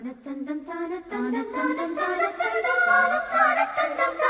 தான தந்தம் தான தான தந்தம் தான தந்தம் தான தானத்தந்தம் தானத்தந்தம்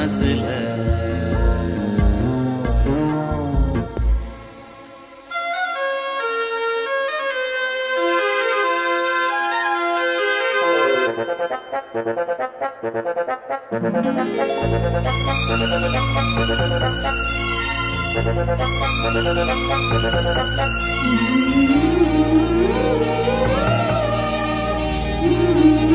மனசுல. ஈரம்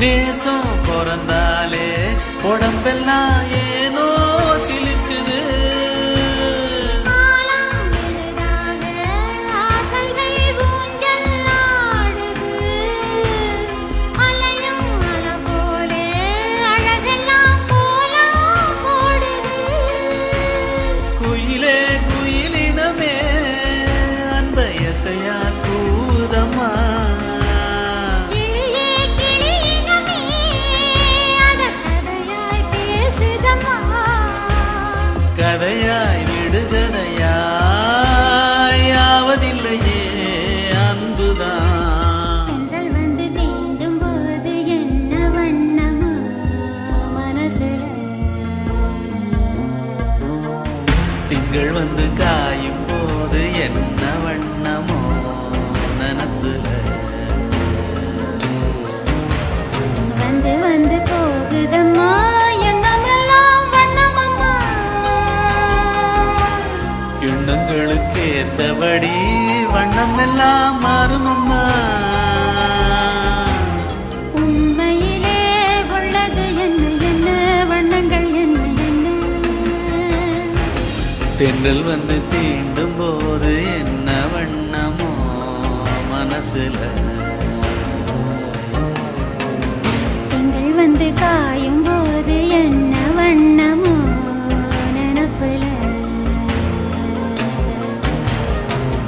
நேசம் பிறந்தாலே உடம்பெல்லாம் ஏனோ சிலுக்குது குயிலே குயிலினமே அன்பயசையா கதையாய் விடுகதையாய் தென்றல் வந்து தீண்டும் போது என்ன வண்ணமோ மனசுல? தென்றல் வந்து காயும்